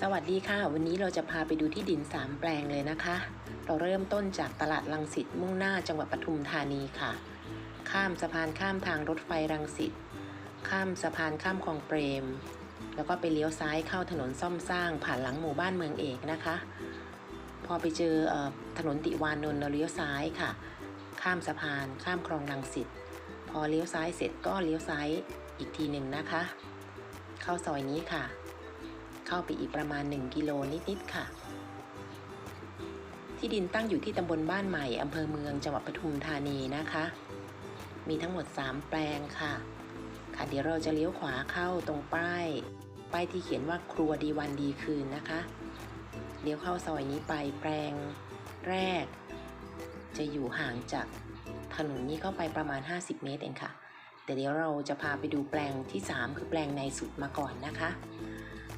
สวัสดีค่ะ วันนี้เราจะพาไปดูที่ดิน 3 แปลงเลยนะคะ เราเริ่มต้นจากตลาดลังสิตมุ่งหน้าจังหวัดปทุมธานีค่ะ ข้ามสะพานข้ามทางรถไฟรังสิตข้ามสะพานข้ามคลองเปรม แล้วก็ไปเลี้ยวซ้ายเข้าถนนซ่อมสร้างผ่านหลังหมู่บ้านเมืองเอกนะคะ พอไปเจอเออถนนติวานนท์เราเลี้ยวซ้ายค่ะ ข้ามสะพานข้ามคลองรังสิตพอเลี้ยวซ้ายเสร็จก็เลี้ยวซ้ายอีกทีหนึ่งนะคะ เข้าซอยนี้ค่ะ เข้าไปอีกประมาณ 1 กิโลนิดๆค่ะ ที่ดินตั้งอยู่ที่ตำบลบ้านใหม่อำเภอเมืองจังหวัดปทุมธานีนะคะ มีทั้งหมด 3 แปลงค่ะ ค่ะเดี๋ยวเราจะเลี้ยวขวาเข้าตรงป้าย ป้ายที่เขียนว่าครัวดีวันดีคืนนะคะ เลี้ยวเข้าซอยนี้ไปแปลงแรก จะอยู่ห่างจากถนนนี้เข้าไปประมาณ 50 เมตรเองค่ะแต่เดี๋ยวเราจะพาไปดูแปลงที่ 3 คือแปลงในสุดมาก่อนนะคะ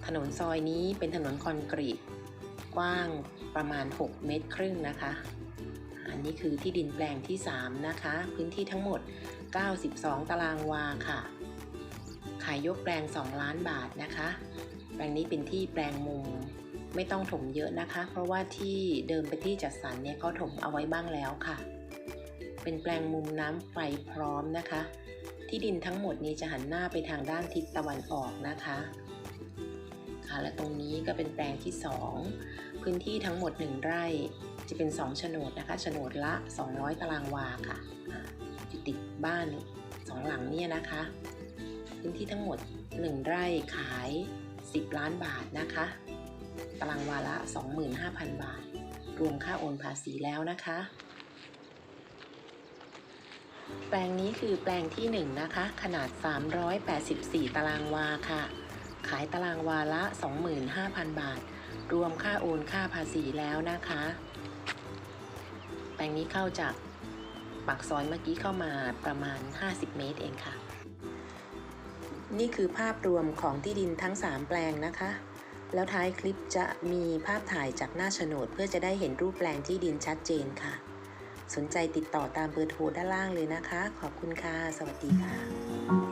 ถนนซอยนี้เป็นถนนคอนกรีต กว้างประมาณ 6 เมตรครึ่งนะคะ อันนี้คือที่ดินแปลงที่ 3 นะคะ พื้นที่ทั้งหมด 92 ตารางวาค่ะ ขายยกแปลง 2 ล้านบาทนะคะ แปลงนี้เป็นที่แปลงมุมไม่ต้องถมเยอะนะคะ เพราะว่าที่เดิมเป็นที่จัดสรรเนี่ยเขาถมเอาไว้บ้างแล้วค่ะ เป็นแปลงมุมน้ำไฟพร้อมนะคะ ที่ดินทั้งหมดนี้จะหันหน้าไปทางด้านทิศตะวันออกนะคะ และตรงนี้ก็เป็นแปลงที่ 2 พื้นที่ทั้งหมด 1 ไร่จะเป็น 2 โฉนดนะคะ โฉนดละ 200 ตารางวาค่ะอยู่ติดบ้าน 2 หลังเนี่ยนะคะ พื้นที่ทั้งหมด 1 ไร่ขาย 10 ล้านบาทนะคะ ตารางวาละ 25,000 บาท รวมค่าโอนภาษีแล้วนะคะ แปลงนี้คือแปลงที่ 1 นะคะ ขนาด 384 ตารางวาค่ะ ขายตารางวาละ 25,000 บาท รวมค่าโอนค่าภาษีแล้วนะคะ แปลงนี้เข้าจากปากซอยเมื่อกี้เข้ามาประมาณ 50 เมตรเองค่ะ นี่คือภาพรวมของที่ดินทั้ง 3 แปลงนะคะ แล้วท้ายคลิปจะมีภาพถ่ายจากหน้าโฉนด เพื่อจะได้เห็นรูปแปลงที่ดินชัดเจนค่ะ สนใจติดต่อตามเบอร์โทรด้านล่างเลยนะคะ ขอบคุณค่ะ สวัสดีค่ะ